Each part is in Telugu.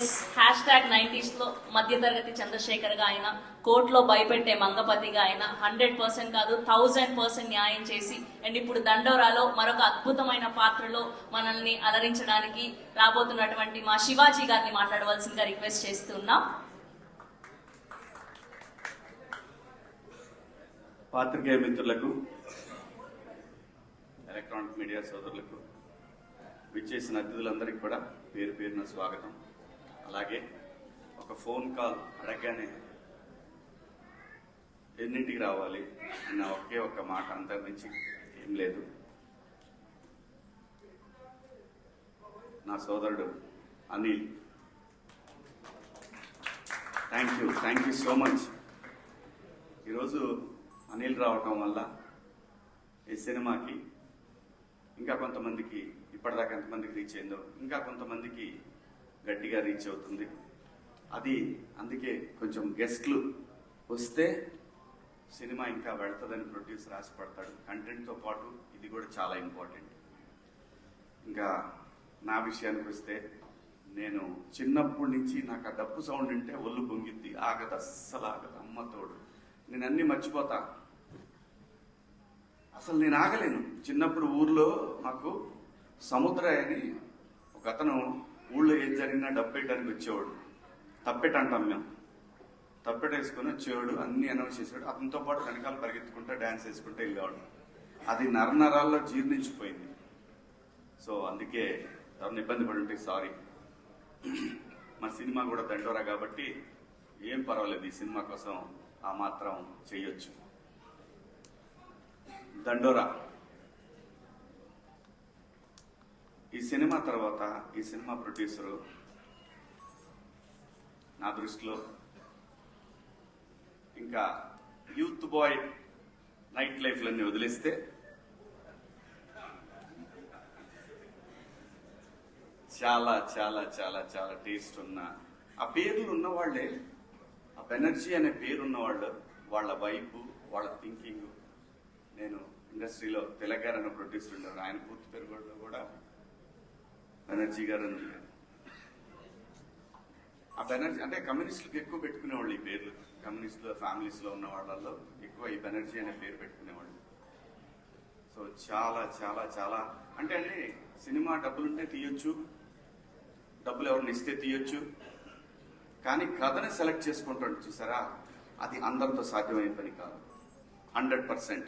హ్యాష్ ట్యాగ్ నైన్టీస్లో మధ్యతరగతి చంద్రశేఖర్గా ఆయన కోర్టులో భయపెట్టే మంగపతిగా ఆయన హండ్రెడ్ పర్సెంట్ కాదు థౌజండ్ పర్సెంట్ న్యాయం చేసి అండ్ ఇప్పుడు దండోరాలో మరొక అద్భుతమైన పాత్రలో మనల్ని అలరించడానికి రాబోతున్నటువంటి మా శివాజీ గారిని మాట్లాడవలసిందిగా రిక్వెస్ట్ చేస్తున్నాం. పాత్రికేయ మిత్రులకు ఎలక్ట్రానిక్ మీడియా సోదరులకు విచ్చేసిన అతిథులందరికీ కూడా పేరు పేరున స్వాగతం. అలాగే ఒక ఫోన్ కాల్ అడగగానే ఎన్నింటికి రావాలి అన్న ఒకే ఒక్క మాట అంతకు మించి ఏం లేదు. నా సోదరుడు Anil. Thank you thank you so much ఈరోజు అనిల్ రావటం వల్ల ఈ సినిమాకి ఇంకా కొంతమందికి ఇప్పటిదాకా ఎంతమందికి రీచ్ అయిందో ఇంకా కొంతమందికి గట్టిగా రీచ్ అవుతుంది. అది అందుకే కొంచెం గెస్ట్లు వస్తే సినిమా ఇంకా పెడతదని ప్రొడ్యూసర్ ఆశపడతాడు. కంటెంట్తో పాటు ఇది కూడా చాలా ఇంపార్టెంట్ ఇంకా నా విషయానికి వస్తే నేను చిన్నప్పటి నుంచి నాకు ఆ డప్పు సౌండ్ ఉంటే ఒళ్ళు పొంగిద్ది. ఆగదు అస్సలు ఆగదు. అమ్మ తోడు. నేను అన్ని మర్చిపోతా. అసలు నేను ఆగలేను. చిన్నప్పుడు ఊర్లో మాకు సముద్ర అని ఒక అతను ఊళ్ళో ఏం జరిగినా డబ్బెట్టడానికి వచ్చేవాడు. తప్పెట అంటాం మేము తప్పెట వేసుకుని వచ్చేవాడు అన్ని అనౌన్స్ చేసేవాడు. అతనితో పాటు వెనకాల పరిగెత్తుకుంటూ డ్యాన్స్ వేసుకుంటూ వెళ్ళేవాడు. అది నరనరాల్లో జీర్ణించిపోయింది. సో అందుకే తను ఇబ్బంది పడి ఉంటే సారీ. మా సినిమా కూడా దండోరా కాబట్టి ఏం పర్వాలేదు ఈ సినిమా కోసం ఆ మాత్రం చేయొచ్చు. దండోరా. ఈ సినిమా తర్వాత ఈ సినిమా ప్రొడ్యూసరు నా దృష్టిలో ఇంకా యూత్ బాయ్ నైట్ లైఫ్లన్నీ వదిలేస్తే చాలా చాలా చాలా చాలా టేస్ట్ ఉన్న ఆ పేర్లు ఉన్నవాళ్ళే ఆ బెనర్జీ అనే పేరు ఉన్నవాళ్ళు వాళ్ళ వైపు వాళ్ళ థింకింగ్ నేను ఇండస్ట్రీలో తెలంగాణ ప్రొడ్యూసర్ ఉన్నారు ఆయన పూర్తి పేరు కూడా బెనర్జీ గారు అని ఆ బెనర్జీ అంటే కమ్యూనిస్టులకు ఎక్కువ పెట్టుకునేవాళ్ళు ఈ పేర్లు. కమ్యూనిస్టుల ఫ్యామిలీస్లో ఉన్న వాళ్ళల్లో ఎక్కువ ఈ బెనర్జీ అనే పేరు పెట్టుకునేవాళ్ళు. సో చాలా చాలా చాలా. అంటే అండి సినిమా డబ్బులుంటే తీయొచ్చు డబ్బులు ఎవరిని ఇస్తే తీయొచ్చు. కానీ కథని సెలెక్ట్ చేసుకుంటాడు చూసారా? అది అందరితో సాధ్యమైన పని కాదు. Hundred percent.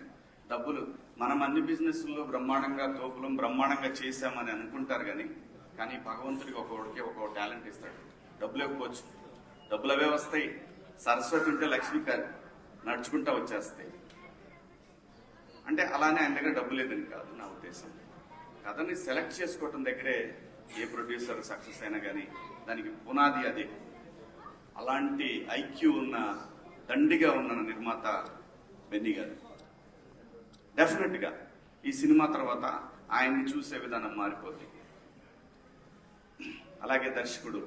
డబ్బులు మనం అన్ని బిజినెస్లో బ్రహ్మాండంగా తోపులం బ్రహ్మాండంగా చేశామని అనుకుంటారు కానీ కానీ భగవంతుడికి ఒక్కొక్కడికి ఒక్కొక్క టాలెంట్ ఇస్తాడు. డబ్బులు ఇవ్వచ్చు డబ్బులు అవే వస్తాయి. సరస్వతి ఉంటే లక్ష్మి నడుచుకుంటా వచ్చేస్తాయి. అంటే అలానే ఆయన దగ్గర డబ్బు లేదని కాదు నా ఉద్దేశం. కథని సెలెక్ట్ చేసుకోవటం దగ్గరే ఏ ప్రొడ్యూసర్ సక్సెస్ అయినా కానీ దానికి పునాది అదే. అలాంటి ఐక్యూ ఉన్న దండిగా ఉన్న నిర్మాత బెన్నీ గారు. డెఫినెట్గా ఈ సినిమా తర్వాత ఆయన్ని చూసే విధానం మారిపోతుంది అలాగే దర్శకుడు.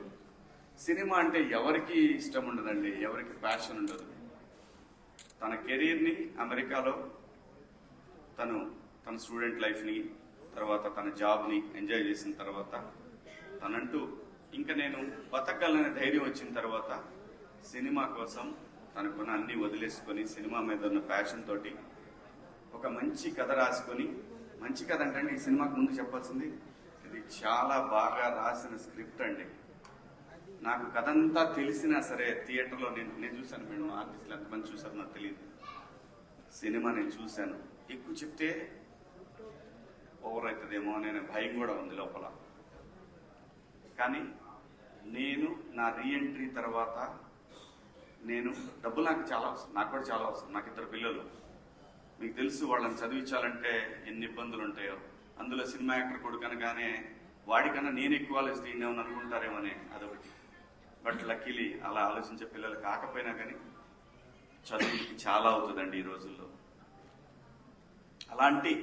సినిమా అంటే ఎవరికి ఇష్టం ఉండదండి ఎవరికి ప్యాషన్ ఉండదు. తన కెరీర్ని అమెరికాలో తను తన స్టూడెంట్ లైఫ్ని తర్వాత తన జాబ్ని ఎంజాయ్ చేసిన తర్వాత తనంటూ ఇంకా నేను బతకగలనే ధైర్యం వచ్చిన తర్వాత సినిమా కోసం తనకున్న అన్ని వదిలేసుకొని సినిమా మీద ఉన్న ప్యాషన్ తోటి ఒక మంచి కథ రాసుకొని మంచి కథ అంటే ఈ సినిమాకు ముందు చెప్పాల్సింది ఇది చాలా బాగా రాసిన స్క్రిప్ట్ అండి. నాకు కథ అంతా తెలిసినా సరే థియేటర్లో నేను నేను చూశాను మేడం ఆర్టిస్టులు ఎంతమంది చూసారో నాకు తెలియదు సినిమా నేను చూశాను. ఎక్కువ చెప్తే ఓవర్ అవుతుందేమో అనే భయం కూడా ఉంది లోపల. కానీ నేను నా రీఎంట్రీ తర్వాత నేను డబ్బులు నాకు చాలా అవసరం నాకు కూడా చాలా అవసరం నాకు ఇద్దరు పిల్లలు. మీకు తెలుసు వాళ్ళని చదివించాలంటే ఎన్ని ఇబ్బందులు ఉంటాయో. అందులో సినిమా యాక్టర్ కొడుకు అనగానే వాడికన్నా నేను ఎక్కువ ఆలోచిస్తే అనుకుంటారేమోనే అదొకటి. బట్ లక్కీలీ అలా ఆలోచించే పిల్లలు కాకపోయినా కానీ చదువుకి చాలా అవుతుందండి ఈ రోజుల్లో. అలాంటి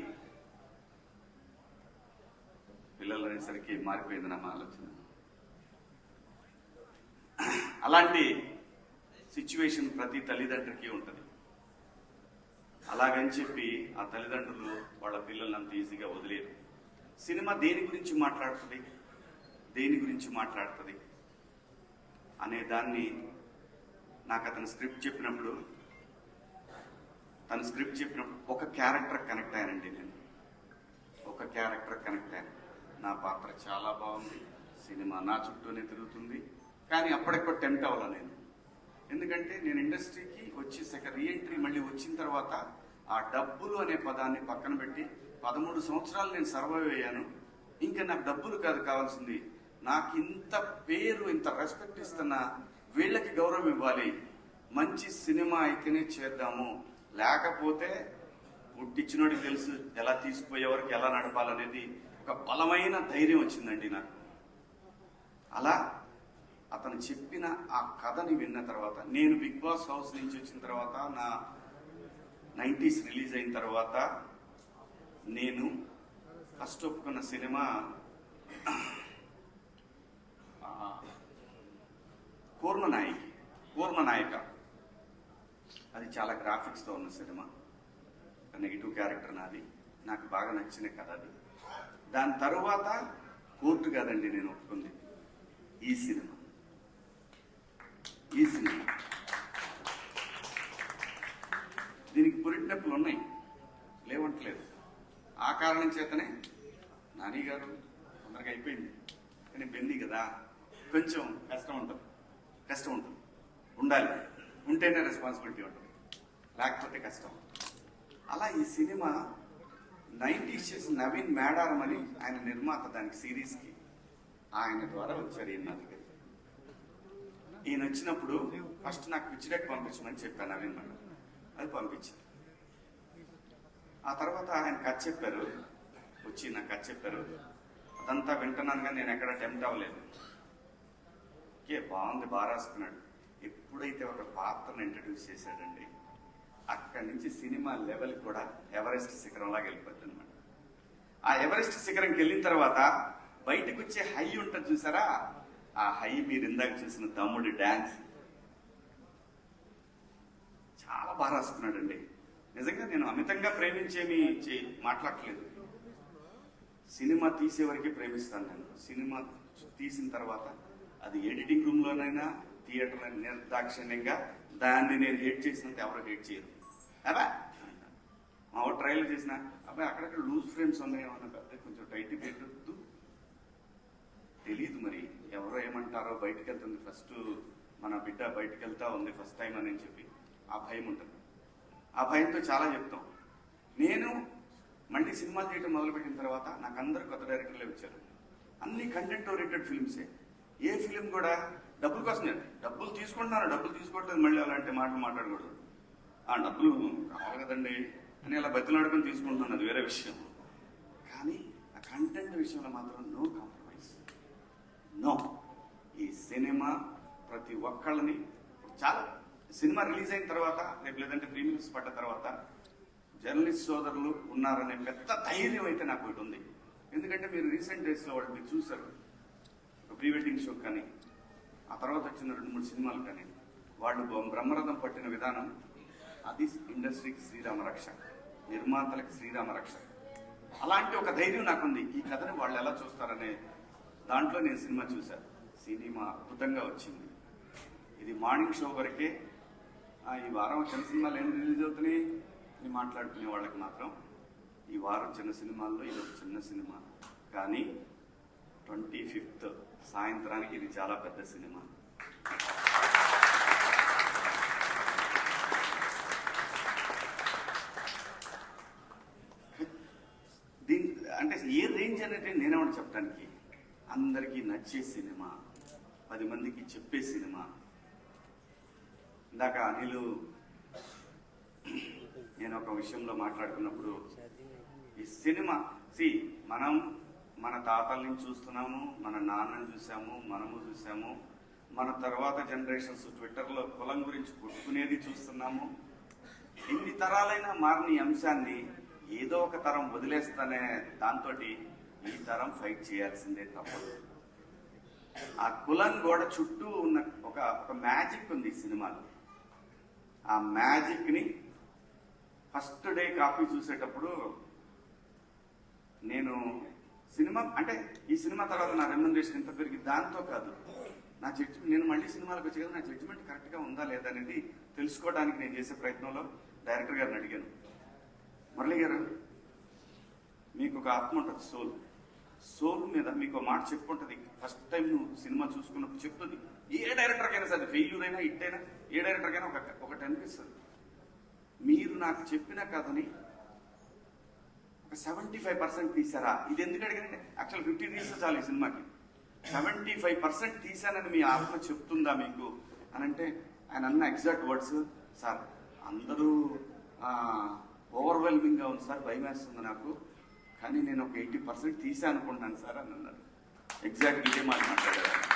పిల్లలు అనేసరికి మారిపోయింది నా ఆలోచన. అలాంటి సిచ్యువేషన్ ప్రతి తల్లిదండ్రికి ఉంటుంది. అలాగని చెప్పి ఆ తల్లిదండ్రులు వాళ్ళ పిల్లల్ని అంత ఈజీగా వదిలేరు. సినిమా దేని గురించి మాట్లాడుతుంది? దేని గురించి మాట్లాడుతుంది? అనే దాన్ని నాకు అతను స్క్రిప్ట్ చెప్పినప్పుడు తను స్క్రిప్ట్ చెప్పినప్పుడు ఒక క్యారెక్టర్ కనెక్ట్ అయ్యానండి నేను. ఒక క్యారెక్టర్ కనెక్ట్ అయ్యాను. నా పాత్ర చాలా బాగుంది. సినిమా నా చుట్టూనే తిరుగుతుంది. కానీ అప్పటికప్పుడు టెంప్ట్ అవ్వాల నేను? ఎందుకంటే నేను ఇండస్ట్రీకి వచ్చి సెకండ్ రీఎంట్రీ మళ్ళీ వచ్చిన తర్వాత ఆ డబ్బులు అనే పదాన్ని పక్కన పెట్టి పదమూడు సంవత్సరాలు నేను సర్వైవ్ అయ్యాను. ఇంకా నాకు డబ్బులు కాదు కావాల్సింది. నాకు ఇంత పేరు ఇంత రెస్పెక్ట్ ఇస్తున్న వీళ్ళకి గౌరవం ఇవ్వాలి. మంచి సినిమా అయితేనే చేద్దాము. లేకపోతే పుట్టించినోడికి తెలుసు ఎలా తీసుకుపోయే వరకు ఎలా నడపాలనేది ఒక బలమైన ధైర్యం వచ్చిందండి నాకు. అలా అతను చెప్పిన ఆ కథని విన్న తర్వాత నేను బిగ్ బాస్ హౌస్ నుంచి వచ్చిన తర్వాత నా నైంటీస్ రిలీజ్ అయిన తర్వాత నేను ఫస్ట్ ఒప్పుకున్న సినిమా కూర్మనాయకి కూర్మనాయక. అది చాలా గ్రాఫిక్స్తో ఉన్న సినిమా. నెగిటివ్ క్యారెక్టర్ నాది. నాకు బాగా నచ్చిన కథ అది. దాని తర్వాత కోర్టు కాదండి నేను ఒప్పుకుంది. ఈ సినిమా. ఈ సినిమా దీనికి పురిటినొప్పులు ఉన్నాయి. లేవంటలేదు. ఆ కారణం చేతనే నాని గారు తొందరగా అయిపోయింది. కానీ బెంది కదా. కొంచెం కష్టం ఉంటుంది. కష్టం ఉంటుంది. ఉండాలి. ఉంటేనే రెస్పాన్సిబిలిటీ ఉంటుంది. లేకపోతే కష్టం. అలా ఈ సినిమా నైన్టీస్ చేసిన నవీన్ మేడారం అని ఆయన నిర్మాత దానికి సిరీస్కి ఆయన ద్వారా వచ్చారు ఈయన ఈయన వచ్చినప్పుడు ఫస్ట్ నాకు పిచ్చిడెక్ పంపించమని చెప్పాను నవీన్ మేడం. అది పంపించారు ఆ తర్వాత ఆయన కథ చెప్పారు. వచ్చి నాకు కథ చెప్పారు. అదంతా వింటున్నాను కానీ నేను ఎక్కడ టెంప్ట్ అవ్వలేదు. ఓకే బాగుంది బాగా రాసుకున్నాడు. ఎప్పుడైతే ఒక పాత్రను ఇంట్రడ్యూస్ చేశాడండి అక్కడి నుంచి సినిమా లెవెల్ కూడా ఎవరెస్ట్ శిఖరంలాగా వెళ్ళిపోద్ది అనమాట ఆ ఎవరెస్ట్ శిఖరంకి వెళ్ళిన తర్వాత బయటకు వచ్చే హై ఉంటుంది చూసారా? ఆ హై మీరు ఇందాక చూసిన తమ్ముడి డాన్స్ చాలా బాగా రాసుకున్నాడండి. నిజంగా నేను అమితంగా ప్రేమించేమి మాట్లాడట్లేదు. సినిమా తీసే వరకే ప్రేమిస్తాను నేను. సినిమా తీసిన తర్వాత అది ఎడిటింగ్ రూమ్ లోనైనా థియేటర్ నిర్దాక్షిణ్యంగా దాన్ని నేను హేట్ చేసినంత ఎవరు హేట్ చేయరు. అబ్బా! మా వాడు చేసిన అబ్బాయి అక్కడక్కడ లూజ్ ఫ్రేమ్స్ ఉన్నాయి ఏమన్నా పెద్ద కొంచెం టైట్ పెట్టద్దు తెలియదు మరి. ఎవరో ఏమంటారో బయటకు వెళ్తుంది ఫస్ట్ మన బిడ్డ బయటకు వెళ్తా ఉంది ఫస్ట్ టైం అని చెప్పి ఆ భయం ఉంటుంది. ఆ భయంతో చాలా చెప్తాం. నేను మళ్ళీ సినిమాలు చేయడం మొదలుపెట్టిన తర్వాత నాకు అందరు కొత్త డైరెక్టర్లే వచ్చారు. అన్ని కంటెంట్ ఓరియంటెడ్ ఫిల్మ్సే ఏ. ఫిలిం కూడా డబ్బుల కోసం లేదు. డబ్బులు తీసుకుంటున్నాను డబ్బులు తీసుకోవట్లేదు మళ్ళీ అలాంటి మాటలు మాట్లాడకూడదు. ఆ డబ్బులు కావాలి కదండి అని అలా బతిలాడుకొని తీసుకుంటున్నాను అది వేరే విషయం. కానీ ఆ కంటెంట్ విషయంలో మాత్రం నో కాంప్రమైజ్ నో. ఈ సినిమా ప్రతి ఒక్కళ్ళని చాలా సినిమా రిలీజ్ అయిన తర్వాత రేపు లేదంటే ప్రీమియర్స్ పడ్డ తర్వాత జర్నలిస్ట్ సోదరులు ఉన్నారనే పెద్ద ధైర్యం అయితే నాకు ఒకటి ఉంది. ఎందుకంటే మీరు రీసెంట్ డేస్లో వాళ్ళు మీరు చూసారు ప్రీ వెడ్డింగ్ షో కానీ ఆ తర్వాత వచ్చిన రెండు మూడు సినిమాలు కానీ వాళ్ళు బ్రహ్మరథం పట్టిన విధానం అది ఇండస్ట్రీకి శ్రీరామ రక్ష నిర్మాతలకు శ్రీరామ రక్ష అలాంటి ఒక ధైర్యం నాకుంది. ఈ కథని వాళ్ళు ఎలా చూస్తారనే దాంట్లో నేను సినిమా చూశాను సినిమా అద్భుతంగా వచ్చింది. ఇది మార్నింగ్ షో వరకే. ఈ వారం చిన్న సినిమాలు ఏం రిలీజ్ అవుతున్నాయి అని మాట్లాడుకునే వాళ్ళకి మాత్రం ఈ వారం చిన్న సినిమాల్లో ఇది ఒక చిన్న సినిమా. కానీ ట్వంటీ ఫిఫ్త్ సాయంత్రానికి ఇది చాలా పెద్ద సినిమా. దీని అంటే ఏ రేంజ్ అనేది నేనేమన్నా చెప్పడానికి అందరికీ నచ్చే సినిమా పది మందికి చెప్పే సినిమా. ఇందాక అనిలు నేను ఒక విషయంలో మాట్లాడుకున్నప్పుడు ఈ సినిమా సి మనం మన తాతల్ని చూస్తున్నాము మన నాన్నని చూసాము మనము చూసాము మన తర్వాత జనరేషన్స్ ట్విట్టర్లో కులం గురించి కొట్టుకునేది చూస్తున్నాము. ఎన్ని తరాలైనా మారిన అంశాన్ని ఏదో ఒక తరం వదిలేస్తానే దాంతో ఈ తరం ఫైట్ చేయాల్సిందే తప్పదు. ఆ కులం గోడ చుట్టూ ఉన్న ఒక ఒక మ్యాజిక్ ఉంది ఈ సినిమాలో. ఆ మ్యాజిక్ని ఫస్ట్ డే కాపీ చూసేటప్పుడు నేను సినిమా అంటే ఈ సినిమా తర్వాత నా రెమ్యునరేషన్ ఎంత పెరిగి దాంతో కాదు. నా జడ్జిమెంట్ నేను మళ్ళీ సినిమాలకు వచ్చి కదా నా జడ్జిమెంట్ కరెక్ట్గా ఉందా లేదా అనేది తెలుసుకోవడానికి నేను చేసే ప్రయత్నంలో డైరెక్టర్ గారిని అడిగాను. మురళి గారు మీకు ఒక ఆత్మ ఉంటుంది సోల్ సోల్ మీద మీకు మాట చెప్పుకుంటుంది. ఫస్ట్ టైం నువ్వు సినిమా చూసుకున్నప్పుడు చెప్తుంది. ఏ డైరెక్టర్కైనా సరే ఫెయిల్యూర్ అయినా హిట్ అయినా ఏ డైరెక్టర్కైనా ఒక ఒకటి అనిపిస్తుంది. మీరు నాకు చెప్పిన కథని ఒక సెవెంటీ ఫైవ్ పర్సెంట్ తీసారా ఇది ఎందుకు అడిగానండి యాక్చువల్ ఫిఫ్టీ తీస్తే చాలు ఈ సినిమాకి. సెవెంటీ ఫైవ్ పర్సెంట్ తీసానని మీ ఆత్మ చెప్తుందా మీకు? అని అంటే ఆయన అన్న ఎగ్జాక్ట్ వర్డ్స్ సార్ అందరూ ఓవర్వెల్మింగ్గా ఉంది సార్ భయం వేస్తుంది నాకు. కానీ నేను ఒక ఎయిటీ పర్సెంట్ తీసా అనుకుంటున్నాను సార్ అని అన్నారు. ఎగ్జాక్ట్ ఇదే మాట మాట్లాడారు.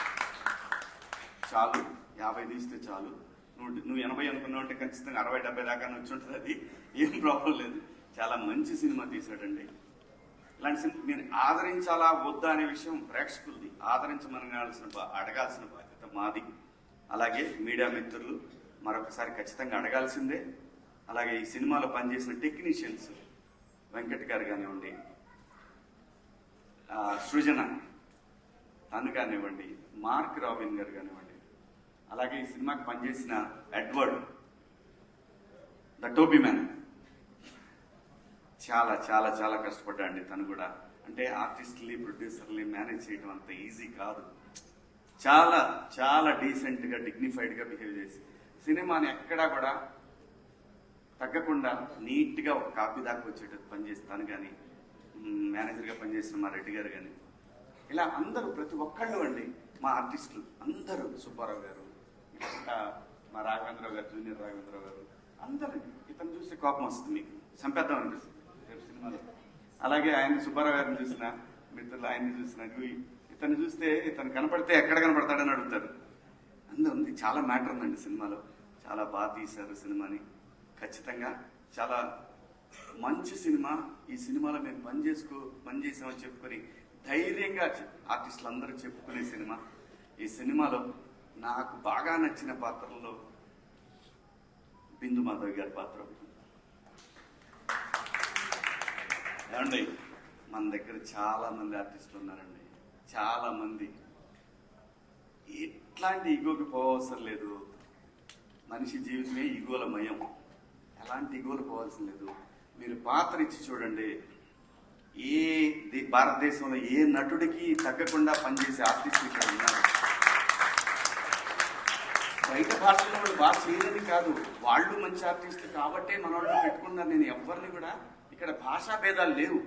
చాలు యాభై తీస్తే చాలు. నువ్వు నువ్వు ఎనభై అనుకున్నావు అంటే ఖచ్చితంగా అరవై డెబ్బై దాకా వచ్చి ఉంటుంది అది. ఏం ప్రాబ్లం లేదు. చాలా మంచి సినిమా తీసాడండి ఇలాంటి సినిమా నేను ఆదరించాలా వద్దా అనే విషయం ప్రేక్షకులది. ఆదరించమనగాల్సిన బా- అడగాల్సిన బాధ్యత మాది. అలాగే మీడియా మిత్రులు మరొకసారి ఖచ్చితంగా అడగాల్సిందే. అలాగే ఈ సినిమాలో పనిచేసిన టెక్నీషియన్స్ వెంకట్ గారు కానివ్వండి సృజన. తను కానివ్వండి మార్క్ రాబిన్ గారు కానివ్వండి అలాగే ఈ సినిమాకి పనిచేసిన ఎడ్వర్డ్ ద టోపీ మ్యాన్. చాలా చాలా చాలా కష్టపడ్డాండి తను కూడా. అంటే ఆర్టిస్ట్ని ప్రొడ్యూసర్ని మేనేజ్ చేయడం అంత ఈజీ కాదు. చాలా చాలా డీసెంట్గా డిగ్నిఫైడ్గా బిహేవ్ చేసి సినిమాని ఎక్కడా కూడా తగ్గకుండా నీట్గా ఒక కాపీ దాకా వచ్చేటట్టు పనిచేస్తాను కానీ మేనేజర్గా పనిచేసిన మా రెడ్డి గారు కానీ ఇలా అందరూ ప్రతి ఒక్కళ్ళు అండి మా ఆర్టిస్టులు అందరూ సుబ్బారావు గారు ఇంకా మా రాఘవేంద్రరావు గారు జూనియర్ రాఘవేంద్రరావు గారు అందరూ ఇతను చూస్తే కోపం వస్తుంది మీకు. చంపేద్దాం అనిపిస్తుంది. రేపు సినిమాలో. అలాగే ఆయన సుబ్బారావు గారిని చూసిన మిత్రులు ఆయన్ని చూసిన ఇతను చూస్తే ఇతను కనపడితే ఎక్కడ కనపడతాడని అడుగుతారు. అందులో ఉంది చాలా మ్యాటర్ ఉందండి సినిమాలో. చాలా బాగా తీశారు సినిమాని. ఖచ్చితంగా చాలా మంచి సినిమా ఈ సినిమాలో మేము పని చేసుకో పని చేసామని చెప్పుకొని ధైర్యంగా ఆర్టిస్టులు అందరూ చెప్పుకునే సినిమా. ఈ సినిమాలో నాకు బాగా నచ్చిన పాత్రల్లో బిందు మాధవ్ గారి పాత్ర ఏమండి మన దగ్గర చాలా మంది ఆర్టిస్టులు ఉన్నారండి. చాలా మంది ఎట్లాంటి ఈగోకి పోవసరం లేదు. మనిషి జీవితమే ఈగోల మయం ఎలాంటి ఈగోలు పోవాల్సిన లేదు. మీరు పాత్ర ఇచ్చి చూడండి. ఏ భారతదేశంలో ఏ నటుడికి తగ్గకుండా పనిచేసే ఆర్టిస్టులు ఇక్కడ ఉన్నారు? బయట భాషలో వాళ్ళు బాగా చేయలేని కాదు. వాళ్ళు మంచి ఆర్టిస్టులు కాబట్టే మన వాళ్ళు పెట్టుకున్నారు. నేను ఎవరిని కూడా ఇక్కడ భాషా భేదాలు లేవు.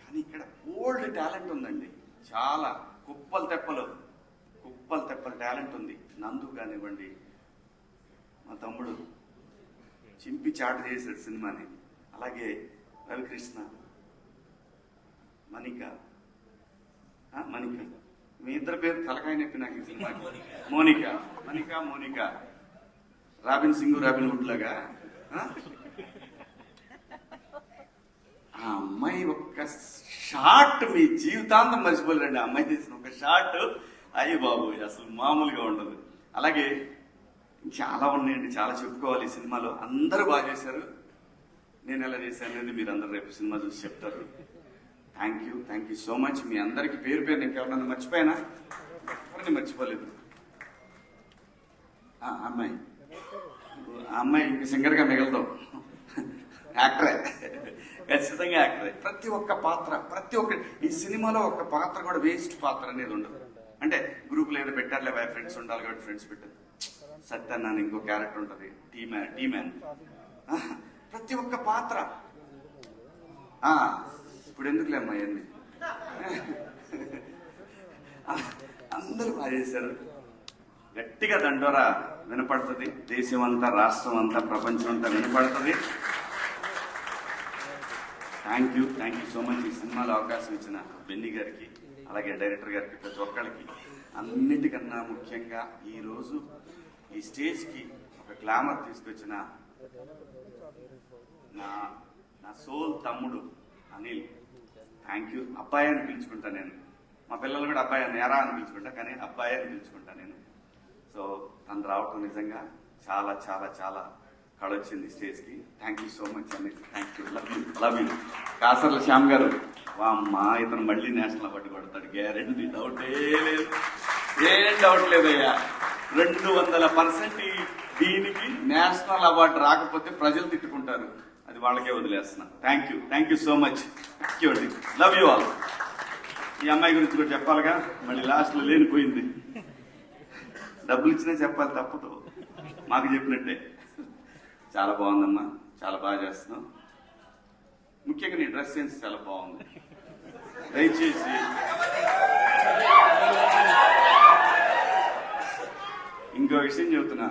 కానీ ఇక్కడ ఓల్డ్ టాలెంట్ ఉందండి. చాలా కుప్పలు తెప్పలు కుప్పలు తెప్పలు టాలెంట్ ఉంది. నందు కానివ్వండి మా తమ్ముడు చింపి చాటు చేశాడు సినిమాని. అలాగే రవికృష్ణ మణిక. మణిక. మీ ఇద్దరు పేరు తలకాయ నొప్పి నాకు ఈ సినిమాకి. Monica. Manika Monica. Robin Singh Robin Hood లాగా. ఆ? అమ్మాయి ఒక్క షాట్ మీ జీవితాంతం మర్చిపోలేరండి ఆ అమ్మాయి చేసిన ఒక షాట్ అయ్యి బాబు అసలు మామూలుగా ఉండదు. అలాగే చాలా ఉన్నాయండి చాలా చెప్పుకోవాలి ఈ సినిమాలో. అందరూ బాగా చేశారు. నేను ఎలా చేశాను అనేది మీరు అందరు రేపు సినిమా చూసి చెప్తారు. Thank you thank you so much మీ అందరికి పేరు పేరు నేను ఎవరన్నా మర్చిపోయానా? ఎవరిని మర్చిపోలేదు? ఆ, అమ్మాయి. అమ్మాయి ఇంక సింగర్గా మిగలదు. యాక్టరే ఖచ్చితంగా యాక్టరే ప్రతి ఒక్క పాత్ర ప్రతి ఒక్క ఈ సినిమాలో ఒక పాత్ర కూడా వేస్ట్ పాత్ర అనేది ఉండదు. అంటే గ్రూప్లో ఏదో పెట్టారు బాయ్ ఫ్రెండ్స్ ఉండాలి కాబట్టి ఫ్రెండ్స్ పెట్టారు. సత్యన్న అని ఇంకో క్యారెక్టర్ ఉంటుంది. టీ మ్యాన్ టీ మ్యాన్ ప్రతి ఒక్క పాత్ర. ఇప్పుడు ఎందుకులే అమ్మా ఇవన్నీ? అందరూ బాగా చేశారు గట్టిగా దండోరా వినపడుతుంది. దేశం అంతా రాష్ట్రం అంతా ప్రపంచం అంతా వినపడుతుంది. Thank you thank you so much ఈ సినిమాలో అవకాశం ఇచ్చిన బెన్ని గారికి అలాగే డైరెక్టర్ గారికి ప్రతి ఒక్కరికి అన్నిటికన్నా ముఖ్యంగా ఈరోజు ఈ స్టేజ్కి ఒక గ్లామర్ తీసుకొచ్చిన నా నా సోల్ తమ్ముడు అనిల్. థ్యాంక్ యూ అబ్బాయి అని పిలుచుకుంటా నేను. మా పిల్లలు కూడా అబ్బాయి అని ఎరా అని పిలుచుకుంటా కానీ అబ్బాయి అని పిలుచుకుంటా నేను. సో తను రావటం నిజంగా చాలా చాలా చాలా కళొచ్చింది స్టేజ్కి. Thank you so much Anil. Thank you love you love you Kasarla Shyam garu వా ఇతను మళ్ళీ నేషనల్ అవార్డు కొడతాడు. గ్యారెంటీ డౌటే లేదు. ఏం డౌట్ లేదయ్యా. రెండు వందల పర్సెంట్ దీనికి నేషనల్ అవార్డు రాకపోతే ప్రజలు తిట్టుకుంటారు. అది వాళ్ళకే వదిలేస్తున్నా. Thank you thank you so much thank you అండి. లవ్ యూ ఆల్ ఈ అమ్మాయి గురించి కూడా చెప్పాలిగా? మళ్ళీ లాస్ట్లో లేనిపోయింది. డబ్బులు ఇచ్చినా చెప్పాలి తప్పదు. మాకు చెప్పినట్టే. చాలా బాగుందమ్మా. చాలా బాగా చేస్తున్నావు. ముఖ్యంగా నీ డ్రెస్ సెన్స్ చాలా బాగుంది. దయచేసి. ఇంకో విషయం చెబుతున్నా.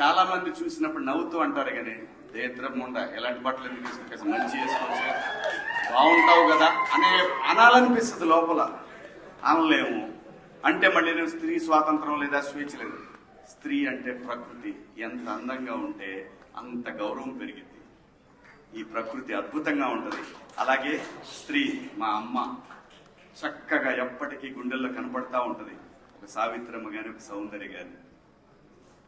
చాలా మంది చూసినప్పుడు నవ్వుతూ అంటారు కానీ దేత్రం ఉండ ఎలాంటి బట్టలు ఎందుకు మంచి వేసుకోవచ్చు బాగుంటావు కదా అనే అనాలనిపిస్తుంది లోపల. అనలేము. అంటే మళ్ళీ నేను స్త్రీ స్వాతంత్రం లేదా స్వేచ్ఛ లేదు. స్త్రీ అంటే ప్రకృతి. ఎంత అందంగా ఉంటే అంత గౌరవం పెరిగింది ఈ ప్రకృతి అద్భుతంగా ఉంటుంది. అలాగే స్త్రీ మా అమ్మ చక్కగా ఎప్పటికీ గుండెల్లో కనపడతా ఉంటుంది. ఒక సావిత్రమ్మ గాని ఒక సౌందర్య గాని.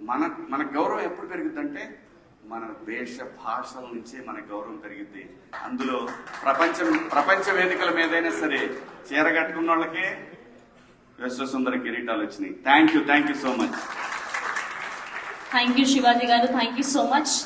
మన మన గౌరవం ఎప్పుడు పెరుగుద్దంటే మన వేష భాషల నుంచే మన గౌరవం పెరిగింది అందులో ప్రపంచం ప్రపంచ వేదికల మీదైనా సరే చీర కట్టుకున్న వాళ్ళకే విశ్వసుందర కిరీటాలు వచ్చినాయి. Thank you thank you so much thank you Shivaji garu. Thank you so much